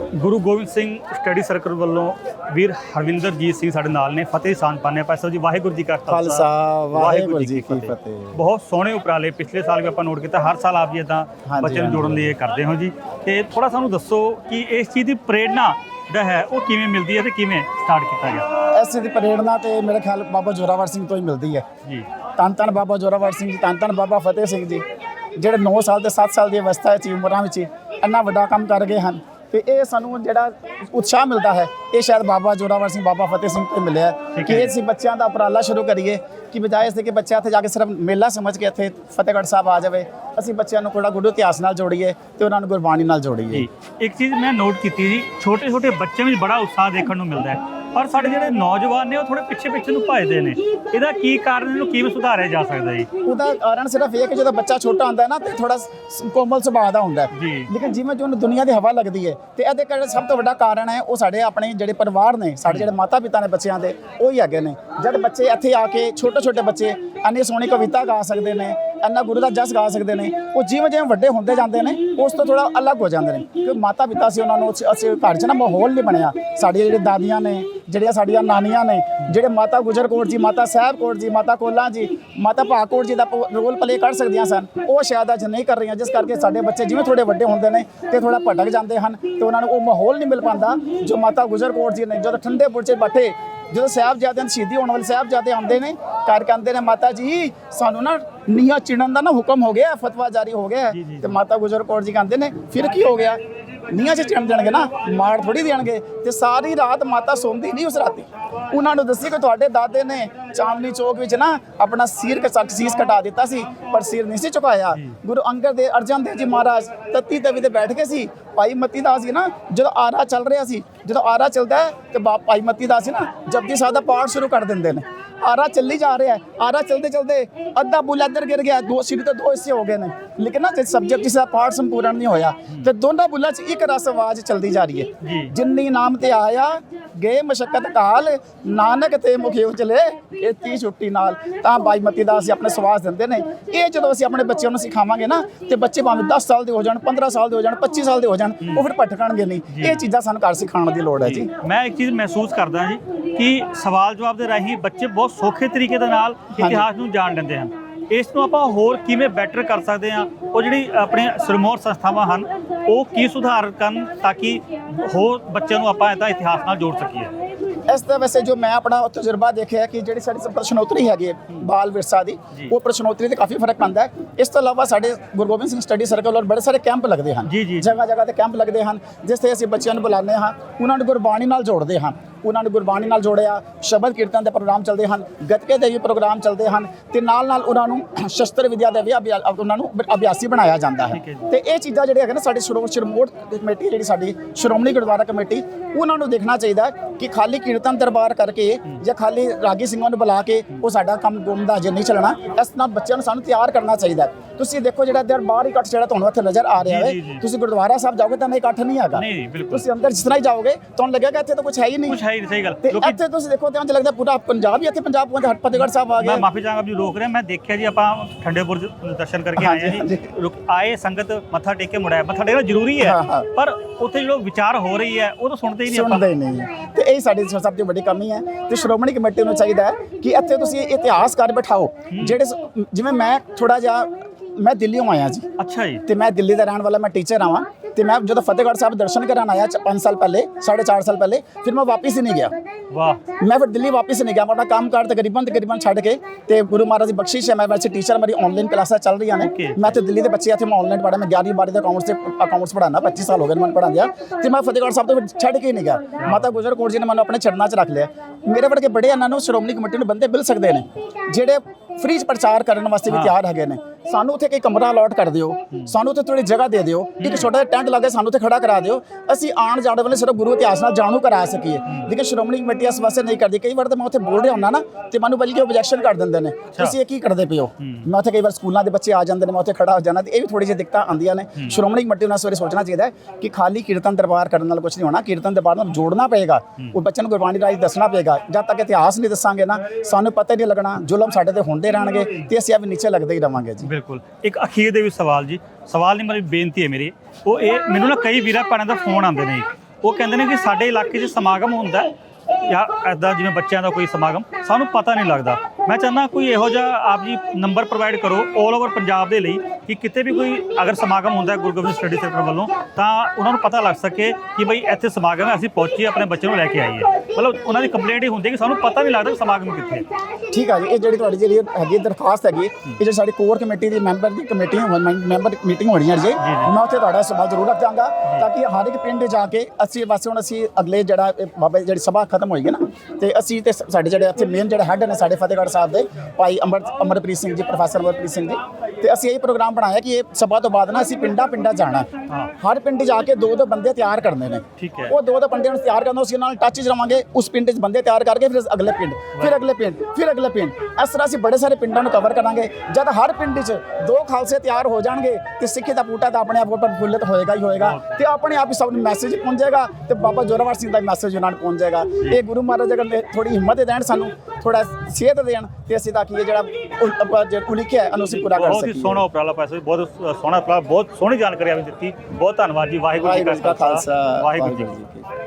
ਗੁਰੂ Gobind Singh study circle ਵੱਲੋਂ ਵੀਰ ਹਰਵਿੰਦਰਜੀਤ ਸਿੰਘ ਸਾਡੇ ਨਾਲ ਨੇ ਫਤਿਹ ਸਾਂਝ ਪਾਣੇ ਪਾਸਾ ਜੀ ਵਾਹਿਗੁਰੂ ਜੀ ਕਾ ਖਾਲਸਾ। ਵਾਹਿਗੁਰੂ ਜੀ ਕੀ ਫਤਿਹ। ਬਹੁਤ ਸੋਹਣੇ ਉਪਰਾਲੇ ਪਿਛਲੇ ਸਾਲ ਵੀ ਆਪਾਂ ਨੋਟ ਕੀਤਾ ਹਰ ਸਾਲ ਆਪ ਜੀ ਇਦਾਂ ਬੱਚਿਆਂ ਨੂੰ ਜੋੜਨ ਲਈ ਇਹ ਕਰਦੇ ਹੋ ਜੀ। ਤੇ ਥੋੜਾ ਸਾਨੂੰ ਦੱਸੋ ਕਿ ਇਸ ਚੀਜ਼ ਦੀ ਪ੍ਰੇਰਣਾ ਜਿਹੜਾ ਹੈ ਉਹ ਕਿਵੇਂ ਮਿਲਦੀ ਹੈ ਤੇ ਕਿਵੇਂ ਸਟਾਰਟ ਕੀਤਾ ਗਿਆ? ਐਸੇ ਦੀ ਪ੍ਰੇਰਣਾ ਤੇ ਮੇਰੇ ਖਿਆਲ ਬਾਬਾ ਜੋਰਾਵਰ ਸਿੰਘ ਤੋਂ ਹੀ ਮਿਲਦੀ ਹੈ। ਜੀ। ਧੰਨ ਧੰਨ ਬਾਬਾ ਜੋਰਾਵਰ ਸਿੰਘ ਜੀ ਧੰਨ ਧੰਨ ਬਾਬਾ ਫਤਿਹ ਸਿੰਘ ਜੀ ਜਿਹੜੇ 9 ਸਾਲ ਤੇ 7 ਸਾਲ ਦੀ ਅਵਸਥਾ ਵਿੱਚ ਉਮਰਾਂ ਵਿੱਚ ਇੰਨਾ ਵੱਡਾ ਕੰਮ ਕਰ ਗਏ ਹਨ। ਤੇ ਇਹ ਸਾਨੂੰ ਜਿਹੜਾ ਉਤਸ਼ਾਹ ਮਿਲਦਾ ਹੈ ਇਹ ਸ਼ਾਇਦ ਬਾਬਾ ਜੋਰਾਵਰ ਸਿੰਘ ਬਾਬਾ ਫਤਿਹ ਸਿੰਘ ਤੋਂ ਮਿਲਿਆ ਕਿ ਹੈ। ਅਸੀਂ ਬੱਚਿਆਂ ਦਾ ਉਪਰਾਲਾ ਸ਼ੁਰੂ ਕਰੀਏ ਕਿ ਬਜਾਏ ਇਸ ਦੇ ਕਿ ਬੱਚਾ ਇੱਥੇ ਜਾ ਕੇ ਸਿਰਫ ਮੇਲਾ ਸਮਝ ਕੇ ਇੱਥੇ ਫਤਿਹਗੜ੍ਹ ਸਾਹਿਬ ਆ ਜਾਵੇ ਅਸੀਂ ਬੱਚਿਆਂ ਨੂੰ ਥੋੜਾ ਗੁਰੂ ਇਤਿਹਾਸ ਨਾਲ ਜੋੜੀਏ ਤੇ ਉਹਨਾਂ ਨੂੰ ਗੁਰਬਾਣੀ ਨਾਲ ਜੋੜੀਏ। ਜੀ। ਇੱਕ ਚੀਜ਼ ਮੈਂ ਨੋਟ ਕੀਤੀ ਜੀ ਛੋਟੇ ਛੋਟੇ ਬੱਚਿਆਂ ਵਿੱਚ ਬੜਾ ਉਤਸ਼ਾਹ ਦੇਖਣ ਨੂੰ ਮਿਲਦਾ ਹੈ। ਪਰ ਸਾਡੇ ਜਿਹੜੇ ਨੌਜਵਾਨ ਨੇ ਉਹ ਥੋੜੇ ਪਿੱਛੇ ਪਿੱਛੇ ਨੂੰ ਭੱਜਦੇ ਨੇ। ਇਹਦਾ ਕੀ ਕਾਰਨ ਇਹਨੂੰ ਕਿਵੇਂ ਸੁਧਾਰਿਆ ਜਾ ਸਕਦਾ ਜੀ? ਉਹਦਾ ਕਾਰਨ ਸਿਰਫ ਇਹ ਕਿ ਜਦੋਂ ਬੱਚਾ ਛੋਟਾ ਹੁੰਦਾ ਹੈ ਨਾ ਤੇ ਥੋੜਾ ਕੋਮਲ ਸੁਭਾਅ ਦਾ ਹੁੰਦਾ ਹੈ। ਜੀ। ਲੇਕਿਨ ਜਿਵੇਂ ਜੋ ਦੁਨੀਆ ਦੀ ਹਵਾ ਲੱਗਦੀ ਹੈ ਤੇ ਇਹਦੇ ਜਿਹੜਾ ਸਭ ਤੋਂ ਵੱਡਾ ਕਾਰਨ ਹੈ ਉਹ ਸਾਡੇ ਆਪਣੇ ਜਿਹੜੇ ਪਰਿਵਾਰ ਨੇ, ਸਾਡੇ ਜਿਹੜੇ ਮਾਤਾ ਪਿਤਾ ਨੇ ਬੱਚਿਆਂ ਦੇ, ਉਹ ਹੀ ਹੈਗੇ ਨੇ। ਜਦ ਬੱਚੇ ਇੱਥੇ ਆ ਕੇ ਛੋਟੇ ਛੋਟੇ ਬੱਚੇ ਇੰਨੀ ਸੋਹਣੀ ਕਵਿਤਾ ਗਾ ਸਕਦੇ ਨੇ ਇੰਨਾ ਗੁਰੂ ਦਾ ਜਸ ਗਾ ਸਕਦੇ ਨੇ, ਉਹ ਜਿਵੇਂ ਜਿਵੇਂ ਵੱਡੇ ਹੁੰਦੇ ਜਾਂਦੇ ਨੇ, ਉਸ ਤੋਂ ਥੋੜਾ ਅਲੱਗ ਹੋ ਜਾਂਦੇ ਨੇ। ਕਿ ਮਾਤਾ ਪਿਤਾ ਸੀ ਉਹਨਾਂ ਨੂੰ, ਅਸੀਂ- ਘਰ 'ਚ ਨਾ ਮਾਹੌਲ ਨਹੀਂ ਬਣਿਆ। ਸਾਡੀਆਂ ਜਿਹੜੇ ਦਾਦੀਆਂ ਨੇ, ਜਿਹੜੀਆਂ ਸਾਡੀਆਂ ਨਾਨੀਆਂ ਨੇ, ਜਿਹੜੇ ਮਾਤਾ ਗੁਜਰ ਕੌਰ ਜੀ, ਮਾਤਾ ਸਾਹਿਬ ਕੌਰ ਜੀ, ਮਾਤਾ ਕੋਲਾ ਜੀ, ਮਾਤਾ ਭਾਕੌਰ ਜੀ ਦਾ ਰੋਲ ਪਲੇ ਕਰ ਸਕਦੀਆਂ ਸਨ। ਉਹ ਸ਼ਾਇਦ ਅੱਜ ਨਹੀਂ ਕਰ ਰਹੀਆਂ, ਜਿਸ ਕਰਕੇ ਸਾਡੇ ਬੱਚੇ ਜਿਵੇਂ ਥੋੜੇ ਵੱਡੇ ਹੁੰਦੇ ਨੇ ਤੇ ਥੋੜਾ ਭਟਕ ਜਾਂਦੇ ਹਨ ਤੇ ਉਹਨਾਂ ਨੂੰ ਉਹ ਮਾਹੌਲ ਨਹੀਂ ਮਿਲ ਪਾਉਂਦਾ। ਜੋ ਮਾਤਾ ਗੁਜਰ ਕੌਰ ਜੀ ਨੇ, ਜਦੋਂ ਠੰਡੇ ਬੁਰਜੇ ਬੈਠੇ, ਜਦੋਂ ਸਾਹਿਬਜ਼ਾਦਿਆਂ ਦੀ ਸ਼ਹੀਦੀ ਹੋਣ ਵਾਲੇ ਸਾਹਿਬਜ਼ਾਦੇ ਆਉਂਦੇ ਨੇ, ਘਰ ਕਹਿੰਦੇ ਨੇ, ਮਾਤਾ ਜੀ, ਸਾਨੂੰ ਨਾ ਨੀਹਾਂ ਚਿਣਨ ਦਾ ਨਾ ਹੁਕਮ ਹੋ ਗਿਆ ਫਤਵਾ ਜਾਰੀ ਹੋ ਗਿਆ ਤੇ ਮਾਤਾ ਗੁਜਰ ਕੌਰ ਜੀ ਕਹਿੰਦੇ ਨੇ ਫਿਰ ਕੀ ਹੋ ਗਿਆ? ਨੀਹਾਂ 'ਚ ਚਿਣ ਦੇਣਗੇ ਨਾ ਮਾਰ ਥੋੜੀ ਦੇਣਗੇ ਤੇ ਸਾਰੀ ਰਾਤ ਮਾਤਾ ਸੌਂਦੀ ਨਹੀਂ ਉਸ ਰਾਤੀ। ਉਹਨਾਂ ਨੂੰ ਦੱਸੀ ਕਿ ਤੁਹਾਡੇ ਦਾਦੇ ਨੇ ਚਾਂਦਨੀ ਚੌਕ ਵਿੱਚ ਨਾ ਆਪਣਾ ਸਿਰ ਕਸਕ ਸੀਸ ਕਟਾ ਦਿੱਤਾ ਸੀ ਪਰ ਸਿਰ ਨਹੀਂ ਸੀ ਝੁਕਾਇਆ ਗੁਰੂ ਅੰਗਦ ਦੇ ਅਰਜਨ ਦੇਵ ਜੀ ਮਹਾਰਾਜ ਤੱਤੀ ਤਵੀ ਤੇ ਬੈਠ ਕੇ ਸੀ ਭਾਈ ਮਤੀ ਦਾਸ ਜੀ ਨਾ ਜਦੋਂ ਆਰਾ ਚੱਲ ਰਿਹਾ ਸੀ ਜਦੋਂ ਆਰਾ ਚੱਲਦਾ ਤੇ ਬਾਪ ਭਾਈ ਮਤੀ ਦਾਸ ਜੀ ਨਾ ਜਪਜੀ ਸਾਹਿਬ ਦਾ ਪਾਠ ਸ਼ੁਰੂ ਕਰ ਦਿੰਦੇ ਨੇ। ਆਰਾ ਚੱਲੀ ਜਾ ਰਿਹਾ ਹੈ। ਆਰਾ ਚਲਦੇ ਚਲਦੇ ਅੱਧਾ ਬੁੱਲ ਇੱਧਰ ਗਿਰ ਗਿਆ। ਦੋ ਸਿਰ ਤੇ ਦੋ ਹਿੱਸੇ ਹੋ ਗਏ ਨੇ। ਲੇਕਿਨ ਨਾ ਜੇ ਸਬਜੈਕਟ ਜਿਸ ਦਾ ਪਾਠ ਸੰਪੂਰਨ ਨਹੀਂ ਹੋਇਆ ਤੇ ਦੋਨਾਂ ਬੁੱਲਾਂ 'ਚ ਇੱਕ ਰਸ ਆਵਾਜ਼ ਚਲਦੀ ਜਾ ਰਹੀ ਹੈ। ਜਿੰਨੀ ਨਾਮ ਤੇ ਆਇਆ ਗਏ ਮਸ਼ਕਤ ਕਾਲ ਨਾਨਕ ਤੇ ਮੁਖੇ ਉਚਲੇ ਇਹ ਤੀ ਛੁੱਟੀ ਨਾਲ। ਤਾਂ ਬਾਈ ਮਤੀ ਦਾਸ ਜੀ ਆਪਣੇ ਸਵਾਸ ਦਿੰਦੇ ਨੇ। ਇਹ ਜਦੋਂ ਅਸੀਂ ਆਪਣੇ ਬੱਚਿਆਂ ਨੂੰ ਸਿਖਾਵਾਂਗੇ ਨਾ ਤੇ ਬੱਚੇ ਭਾਵੇਂ 10 ਸਾਲ ਦੇ ਹੋ ਜਾਣ 15 ਸਾਲ ਦੇ ਹੋ ਜਾਣ 25 ਸਾਲ ਦੇ ਹੋ ਜਾਣ ਉਹ ਫਿਰ ਭਟਕਣਗੇ ਨਹੀਂ। ਇਹ ਚੀਜ਼ਾਂ ਸਾਨੂੰ ਘਰ ਸਿਖਾਉਣ ਦੀ ਲੋੜ ਹੈ ਜੀ। ਮੈਂ ਇੱਕ ਚੀਜ਼ ਮਹਿਸੂਸ ਕਰਦਾ ਜੀ ਕਿ ਸਵਾਲ ਜਵਾਬ ਦੇ ਰਾਹੀਂ ਬੱਚੇ ਬਹੁਤ ਸੌਖੇ ਤਰੀਕੇ ਦੇ ਨਾਲ ਇਤਿਹਾਸ ਨੂੰ ਜਾਣ ਲੈਂਦੇ ਹਨ। ਇਸ ਨੂੰ ਆਪਾਂ ਹੋਰ ਕਿਵੇਂ ਬੈਟਰ ਕਰ ਸਕਦੇ ਹਾਂ? ਉਹ ਜਿਹੜੀ ਆਪਣੀਆਂ ਸਰਮੋਰ ਸੰਸਥਾਵਾਂ ਹਨ ਉਹ ਕੀ ਸੁਧਾਰ ਕਰਨ ਤਾਂ ਕਿ ਹੋਰ ਬੱਚਿਆਂ ਨੂੰ ਆਪਾਂ ਇਹਦਾ ਇਤਿਹਾਸ ਨਾਲ ਜੋੜ ਸਕੀਏ? ਇਸ ਦਾ ਵੈਸੇ ਜੋ ਮੈਂ ਆਪਣਾ ਤਜਰਬਾ ਦੇਖਿਆ ਕਿ ਜਿਹੜੀ ਸਾਡੀ ਪ੍ਰਸ਼ਨੋਤਰੀ ਹੈਗੀ ਹੈ ਬਾਲ ਵਿਰਸਾ ਦੀ। ਉਹ ਪ੍ਰਸ਼ਨੋਤਰੀ ਤੇ ਕਾਫੀ ਫ਼ਰਕ ਪੈਂਦਾ ਹੈ। ਇਸ ਤੋਂ ਇਲਾਵਾ ਸਾਡੇ ਗੁਰੂ ਗੋਬਿੰਦ ਸਿੰਘ ਸਟੱਡੀ ਸਰਕਲ ਔਰ ਬੜੇ ਸਾਰੇ ਕੈਂਪ ਲੱਗਦੇ ਹਨ। ਜਗ੍ਹਾ ਜਗ੍ਹਾ ਤੇ ਕੈਂਪ ਲੱਗਦੇ ਹਨ ਜਿਸ ਤੇ ਅਸੀਂ ਬੱਚਿਆਂ ਨੂੰ ਬੁਲਾਉਂਦੇ ਹਾਂ ਉਹਨਾਂ ਨੂੰ ਗੁਰਬਾਣੀ ਨਾਲ ਜੋੜਦੇ ਹਾਂ। ਉਹਨਾਂ ਨੂੰ ਗੁਰਬਾਣੀ ਨਾਲ ਜੋੜਿਆ ਸ਼ਬਦ ਕੀਰਤਨ ਦੇ ਪ੍ਰੋਗਰਾਮ ਚੱਲਦੇ ਹਨ ਗੱਤਕੇ ਦੇ ਵੀ ਪ੍ਰੋਗਰਾਮ ਚੱਲਦੇ ਹਨ ਤੇ ਨਾਲ ਨਾਲ ਉਹਨਾਂ ਨੂੰ ਸ਼ਸਤਰ ਵਿਦਿਆ ਦੇ ਵੀ ਉਹਨਾਂ ਨੂੰ ਅਭਿਆਸੀ ਬਣਾਇਆ ਜਾਂਦਾ ਹੈ। ਤੇ ਇਹ ਚੀਜ਼ਾਂ ਜਿਹੜੇ ਹੈਗੇ ਨਾ ਸਾਡੀ ਸ਼੍ਰੋ ਸ਼ਰਮੋਟ ਕਮੇਟੀ ਜਿਹੜੀ ਸਾਡੀ ਸ਼੍ਰੋਮਣੀ ਗੁਰਦੁਆਰਾ ਕਮੇਟੀ ਉਹਨਾਂ ਨੂੰ ਦੇਖਣਾ ਚਾਹੀਦਾ ਕਿ ਖਾਲੀ ਕੀਰਤਨ ਦਰਬਾਰ ਕਰਕੇ ਜਾਂ ਖਾਲੀ ਰਾਗੀ ਸਿੰਘਾਂ ਨੂੰ ਬੁਲਾ ਕੇ ਉਹ ਸਾਡਾ ਕੰਮ ਗੁੰਮਦਾ ਜੇ ਨਹੀਂ ਚੱਲਣਾ ਇਸ ਨਾਲ ਬੱਚਿਆਂ ਨੂੰ ਸਾਨੂੰ ਤਿਆਰ ਕਰਨਾ ਚਾਹੀਦਾ। ਤੁਸੀਂ ਦੇਖੋ ਜਿਹੜਾ ਦਰ ਬਾਹਰ ਇਕੱਠ ਜਿਹੜਾ ਤੁਹਾਨੂੰ ਇੱਥੇ ਨਜ਼ਰ ਆ ਰਿਹਾ ਹੈ। ਤੁਸੀਂ ਗੁਰਦੁਆਰਾ ਸਾਹਿਬ ਜਾਓਗੇ ਤਾਂ ਇਕੱਠ ਨਹੀਂ ਬਿਲਕੁਲ। ਤੁਸੀਂ ਅੰਦਰ ਜਿਸ ਤਰ੍ਹਾਂ ਹੀ ਜਾਓਗੇ ਤੁਹਾਨੂੰ ਲੱਗੇਗਾ ਇੱਥੇ ਤਾਂ ਕੁਝ ਹੈ ਹੀ ਨਹੀਂ। ਕੁਛ ਹੈ ਹੀ ਨਹੀਂ ਸਹੀ ਗੱਲ। ਇੱਥੇ ਤੁਸੀਂ ਦੇਖੋ ਤਾਂ ਲੱਗਦਾ ਪੂਰਾ ਪੰਜਾਬ ਹੀ ਇੱਥੇ ਪੰਜਾਬ ਪਹੁੰਚ ਫਤਿਹਗੜ੍ਹ ਸਾਹਿਬ ਆ ਮੈਂ ਗਿਆ। ਮਾਫੀ ਚਾਹਾਂਗਾ ਜੀ ਰੋਕ ਰਿਹਾ ਮੈਂ ਦੇਖਿਆ ਜੀ ਆਪਾਂ ਠੰਡੇਪੁਰ ਦਰਸ਼ਨ ਕਰਕੇ ਆਏ ਆ ਜੀ। ਆਏ ਸੰਗਤ ਮੱਥਾ ਟੇਕ ਕੇ ਮੁੜਿਆ ਮੱਥਾ ਟੇਕਣਾ ਜ਼ਰੂਰੀ ਹੈ। ਪਰ ਉੱਥੇ ਜਿਹੜਾ ਵਿਚਾਰ ਹੋ ਰਹੀ ਹੈ ਉਹ ਤਾਂ ਸੁਣਦੇ ਹੀ ਨਹੀਂ ਆਪਾਂ। ਸੁਣਦੇ ਨਹੀਂ। ਤੇ ਇਹ ਸਾਡੀ ਸਭ ਤੋਂ ਵੱਡੀ ਕਮੀ ਹੈ। ਤੇ ਸ਼੍ਰੋਮਣੀ ਕਮੇਟੀ ਨੂੰ ਚਾਹੀਦਾ ਹੈ ਕਿ ਇੱਥੇ ਤੁਸੀਂ ਇਤਿਹਾਸ ਕਰ ਬਿਠਾਓ। ਜਿਹੜੇ ਜਿਵੇਂ ਮੈਂ ਥੋੜਾ ਜਿਹਾ ਮੈਂ ਦਿੱਲੀੋਂ ਆਇਆ ਜੀ। ਅੱਛਾ ਜੀ। ਤੇ ਮੈਂ ਦਿੱਲੀ ਦਾ ਰਹਿਣ ਵਾਲਾ ਮੈਂ ਟੀਚਰ ਆਵਾਂ ਤੇ ਮੈਂ ਜਦੋਂ ਫਤਿਹਗੜ੍ਹ ਸਾਹਿਬ ਦਰਸ਼ਨ ਕਰਨ ਆਇਆ 5 ਸਾਲ ਪਹਿਲੇ 4.5 ਸਾਲ ਪਹਿਲੇ ਫਿਰ ਮੈਂ ਵਾਪਸ ਹੀ ਨਹੀਂ ਗਿਆ। ਵਾਹ। ਮੈਂ ਫਿਰ ਦਿੱਲੀ ਵਾਪਸ ਨਹੀਂ ਗਿਆ ਮੈਂ ਆਪਣਾ ਕੰਮ ਕਾਰ ਤਕਰੀਬਨ ਤਕਰੀਬਨ ਛੱਡ ਕੇ ਤੇ ਗੁਰੂ ਮਹਾਰਾਜ ਦੀ ਬਖਸ਼ਿਸ਼ ਹੈ। ਮੈਂ ਵੈਸੇ ਟੀਚਰ ਮੇਰੀ ਆਨਲਾਈਨ ਕਲਾਸਾਂ ਚੱਲ ਰਹੀਆਂ ਨੇ. ਮੈਂ ਤੇ ਦਿੱਲੀ ਦੇ ਬੱਚੇ ਇੱਥੇ ਮੈਂ ਆਨਲਾਈਨ ਪੜ੍ਹਾ ਮੈਂ 11ਵੀਂ 12ਵੀਂ ਦੇ ਅਕਾਊਂਟਸ ਤੇ ਅਕਾਊਂਟਸ ਪੜਾਉਣਾ 25 ਸਾਲ ਹੋ ਗਏ ਮੈਨੂੰ ਪੜਾਉਂਦਿਆਂ ਤੇ ਮੈਂ ਫਤਿਹਗੜ੍ਹ ਸਾਹਿਬ ਤੋਂ ਛੱਡ ਕੇ ਨਹੀਂ ਗਿਆ। ਮਾਤਾ ਗੁਜਰ ਕੌਰ ਜੀ ਨੇ ਮੈਨੂੰ ਆਪਣੇ ਚਰਨਾਂ 'ਚ ਰੱਖ ਲਿਆ। ਮੇਰੇ ਵਰਗੇ ਬੜੇ ਇਹਨਾਂ ਨੂੰ ਸ਼੍ਰੋਮਣੀ ਕਮੇਟੀ ਨੂੰ ਬੰਦੇ ਮਿਲ ਸਕਦੇ ਨੇ ਜਿਹੜੇ ਫ੍ਰੀ ਪ੍ਰਚਾਰ ਕਰਨ ਵਾਸਤੇ ਵੀ ਤਿਆਰ ਹੈਗੇ ਨੇ। ਸਾਨੂੰ ਉੱਥੇ ਕੋਈ ਕਮਰਾ ਅਲਾਟ ਕਰ ਦਿਓ ਸਾਨੂੰ ਉੱਥੇ ਥੋੜੀ ਜਗ੍ਹਾ ਦੇ ਦਿਓ ਇੱਕ ਛੋਟਾ ਜਿਹਾ ਟੈਂਟ ਲਾ ਕੇ ਸਾਨੂੰ ਉੱਥੇ ਖੜਾ ਕਰਾ ਦਿਓ। ਅਸੀਂ ਆਣ ਜਾਣ ਵਾਲੇ ਸਿਰਫ ਗੁਰੂ ਇਤਿਹਾਸ ਨਾਲ ਜਾਣੂ ਕਰਾ ਸਕੀਏ। ਲੇਕਿਨ ਸ਼੍ਰੋਮਣੀ ਕਮੇਟੀ ਇਸ ਵਾਸਤੇ ਨਹੀਂ ਕਰਦੀ। ਕਈ ਵਾਰ ਤਾਂ ਮੈਂ ਉੱਥੇ ਬੋਲ ਰਿਹਾ ਹੁੰਦਾ ਨਾ ਤੇ ਮੈਨੂੰ ਬਲਕਿ ਆਬਜੈਕਸ਼ਨ ਕਰ ਦਿੰਦੇ ਨੇ। ਤੁਸੀਂ ਇਹ ਕੀ ਕਰਦੇ ਹੋ? ਮੈਂ ਉੱਥੇ ਕਈ ਵਾਰ ਸਕੂਲਾਂ ਦੇ ਬੱਚੇ ਆ ਜਾਂਦੇ ਨੇ ਮੈਂ ਉੱਥੇ ਖੜਾ ਹੋ ਜਾਣਾ ਤੇ ਇਹ ਵੀ ਥੋੜੀ ਜਿਹੀ ਦਿੱਕਤਾਂ ਆਉਂਦੀਆਂ ਨੇ। ਸ਼੍ਰੋਮਣੀ ਕਮੇਟੀ ਨੂੰ ਇਸ ਬਾਰੇ ਸੋਚਣਾ ਚਾਹੀਦਾ ਹੈ ਕਿ ਖਾਲੀ ਕੀਰਤਨ ਦਰਬਾਰ ਕਰਨ ਨਾਲ ਕੁਝ ਨਹੀਂ ਹੋਣਾ। ਕੀਰਤਨ ਦਰਬਾਰ ਨਾਲ ਜੋੜਨਾ ਪਏਗਾ। ਉਹ ਬੱਚਿਆਂ ਨੂੰ ਗੁਰਬਾਣੀ ਰਾਹੀਂ ਦੱਸਣਾ ਪਏਗਾ। ਜਦ ਤੱਕ ਇਤਿਹਾਸ ਨਹੀਂ ਦੱਸਾਂਗੇ ਨਾ ਸਾਨੂੰ ਪਤਾ ਹੀ ਨਹੀਂ ਲੱਗਣਾ। ਜ਼ੁਲਮ ਸਾਡੇ ਤੇ ਹੁੰਦੇ ਰਹਿਣਗੇ ਤੇ ਅਸੀਂ ਆ ਵੀ ਨੀਚੇ ਲੱਗਦੇ ਹੀ ਰਵਾਂਗੇ ਜੀ। ਬਿਲਕੁਲ। ਇੱਕ ਅਖੀਰ ਦੇ ਵਿੱਚ ਸਵਾਲ ਜੀ। ਸਵਾਲ ਨਹੀਂ ਮੇਰੀ ਬੇਨਤੀ ਹੈ ਮੇਰੀ। ਉਹ ਇਹ ਮੈਨੂੰ ਨਾ ਕਈ ਵੀਰਾਂ ਭੈਣਾਂ ਦਾ ਫੋਨ ਆਉਂਦੇ ਨੇ। ਜੀ। ਉਹ ਕਹਿੰਦੇ ਨੇ ਕਿ ਸਾਡੇ ਇਲਾਕੇ 'ਚ ਸਮਾਗਮ ਹੁੰਦਾ ਜਾਂ ਐਦਾਂ ਜਿਵੇਂ ਬੱਚਿਆਂ ਦਾ ਕੋਈ ਸਮਾਗਮ, ਸਾਨੂੰ ਪਤਾ ਨਹੀਂ ਲੱਗਦਾ। ਮੈਂ ਚਾਹੁੰਦਾ ਕੋਈ ਇਹੋ ਜਿਹਾ ਆਪ ਜੀ ਨੰਬਰ ਪ੍ਰੋਵਾਈਡ ਕਰੋ 올 ਓਵਰ ਪੰਜਾਬ ਦੇ ਲਈ ਕਿ ਕਿਤੇ ਵੀ ਕੋਈ ਅਗਰ ਸਮਾਗਮ ਹੁੰਦਾ ਹੈ ਗੁਰੂ ਗੋਬਿੰਦ ਸਟੱਡੀ ਸੈਂਟਰ ਵੱਲੋਂ, ਤਾਂ ਉਹਨਾਂ ਨੂੰ ਪਤਾ ਲੱਗ ਸਕੇ ਕਿ ਬਈ ਇੱਥੇ ਸਮਾਗਮ ਹੈ, ਅਸੀਂ ਪਹੁੰਚੀਏ ਆਪਣੇ ਬੱਚੇ ਨੂੰ ਲੈ ਕੇ ਆਈਏ। ਮਤਲਬ ਉਹਨਾਂ ਦੀ ਕੰਪਲੇਂਟ ਹੀ ਹੁੰਦੀ ਕਿ ਸਾਨੂੰ ਪਤਾ ਨਹੀਂ ਲੱਗਦਾ ਕਿ ਸਮਾਗਮ ਕਿੱਥੇ ਹੈ। ਠੀਕ ਆ ਜੀ ਇਹ ਜਿਹੜੀ ਤੁਹਾਡੀ ਜਿਹੜੀ ਹੈਗੀ ਦਰਖਾਸਤ ਹੈਗੀ ਇਹ ਜਿਹੜੀ ਸਾਡੀ ਕੋਰ ਕਮੇਟੀ ਦੀ ਮੈਂਬਰ ਦੀ ਕਮੇਟੀ ਮੈਂਬਰ ਮੀਟਿੰਗ ਹੋਣੀ ਹੈ ਜੀ। ਮੈਂ ਉੱਥੇ ਤੁਹਾਡਾ ਸਵਾਲ ਜ਼ਰੂਰ ਰੱਖਾਂਗਾ ਤਾਂ ਕਿ ਹਰ ਇੱਕ ਪਿੰਡ ਜਾ ਕੇ ਅਸੀਂ ਬਸ ਹੁਣ ਅਸੀਂ ਅਗਲੇ ਜਿਹੜਾ ਬਾਬਾ ਜੀ ਜਿਹੜੀ ਸਭਾ ਖਤਮ ਹੋਈ ਹੈ ਨਾ ਤੇ ਅਸੀਂ ਤੇ ਸਾਡੇ ਜਿਹੜੇ ਇੱਥੇ ਮੇਨ ਜਿਹੜੇ ਹੈੱਡ ਨੇ ਸਾਡੇ ਫਤਿਹਗੜ੍ਹ ਸਾਹਿਬ ਦੇ ਭਾਈ ਅਮਰ ਅਮਰਪ੍ਰੀਤ ਸਿੰਘ ਜੀ ਪ੍ਰੋਫੈਸਰ ਅਮਰਪ੍ਰੀਤ ਸਿੰਘ ਜੀ। ਤੇ ਅਸੀਂ ਇਹ ਪ੍ਰੋਗਰਾਮ ਬਣਾਇਆ ਕਿ ਇਹ ਸਭਾ ਤੋਂ ਬਾਅਦ ਨਾ ਅਸੀਂ ਪਿੰਡਾਂ ਪਿੰਡਾਂ ਜਾਣਾ। ਹਰ ਪਿੰਡ ਜਾ ਕੇ ਦੋ ਦੋ ਬੰਦੇ ਤਿਆਰ ਕਰਨੇ ਨੇ। ਠੀਕ ਹੈ। ਉਹ ਦੋ ਦੋ ਬੰਦਿਆਂ ਨੂੰ ਤਿਆਰ ਕਰਨਾ ਉਸ ਨਾਲ ਟੱਚ 'ਚ ਰਵਾਂਗੇ ਉਸ ਪਿੰਡ 'ਚ ਬੰਦੇ ਤਿਆਰ ਕਰਕੇ ਫਿਰ ਅਗਲੇ ਪਿੰਡ ਫਿਰ ਅਗਲੇ ਪਿੰਡ ਫਿਰ ਅਗਲੇ ਪਿੰਡ। ਇਸ ਤਰ੍ਹਾਂ ਅਸੀਂ ਬੜੇ ਸਾਰੇ ਪਿੰਡਾਂ ਨੂੰ ਕਵਰ ਕਰਾਂਗੇ। ਜਦ ਹਰ ਪਿੰਡ 'ਚ ਦੋ ਖਾਲਸੇ ਤਿਆਰ ਹੋ ਜਾਣਗੇ ਤੇ ਸਿੱਖੀ ਦਾ ਬੂਟਾ ਤਾਂ ਆਪਣੇ ਆਪ ਪ੍ਰਫੁੱਲਿਤ ਹੋਏਗਾ ਹੀ ਹੋਏਗਾ ਤੇ ਆਪਣੇ ਆਪ ਹੀ ਸਭ ਨੂੰ ਮੈਸੇਜ ਪਹੁੰਚੇਗਾ ਤੇ ਬਾਬਾ ਜੋਰਾਵਰ ਸਿੰਘ ਦਾ ਮੈਸੇਜ ਉਹਨਾਂ ਨੂੰ ਪਹੁੰਚ ਜਾਏਗਾ ਇਹ ਗੁਰੂ ਮਹਾਰਾਜ ਅਗਰ ਥੋੜੀ ਹਿੰਮਤ ਦੇਣ ਸਾਨੂੰ। ਥੋੜਾ ਸਿਹਤ ਦੇਣ ਤੇ ਅਸੀਂ ਤਾਂ ਕੀ ਜਿਹੜਾ ਉਲ- ਆਪਾਂ ਜਿਹੜਾ ਉਲਿਖਿਆ ਹੈ ਅਸੀਂ ਪੂਰਾ ਕਰ ਬਹੁਤ ਸਕੀਏ। ਸੋਹਣਾ ਉਪਰਾਲਾ ਪੈਸਾ ਬਹੁਤ ਸੋਹਣਾ ਉਪਰਾਲਾ ਬਹੁਤ ਸੋਹਣੀ ਜਾਣਕਾਰੀ ਆਪਣੀ ਦਿੱਤੀ। ਬਹੁਤ ਧੰਨਵਾਦ ਜੀ ਵਾਹਿਗੁਰੂ ਜੀ ਕਾ ਖਾਲਸਾ। ਵਾਹਿਗੁਰੂ ਜੀ ਕੀ।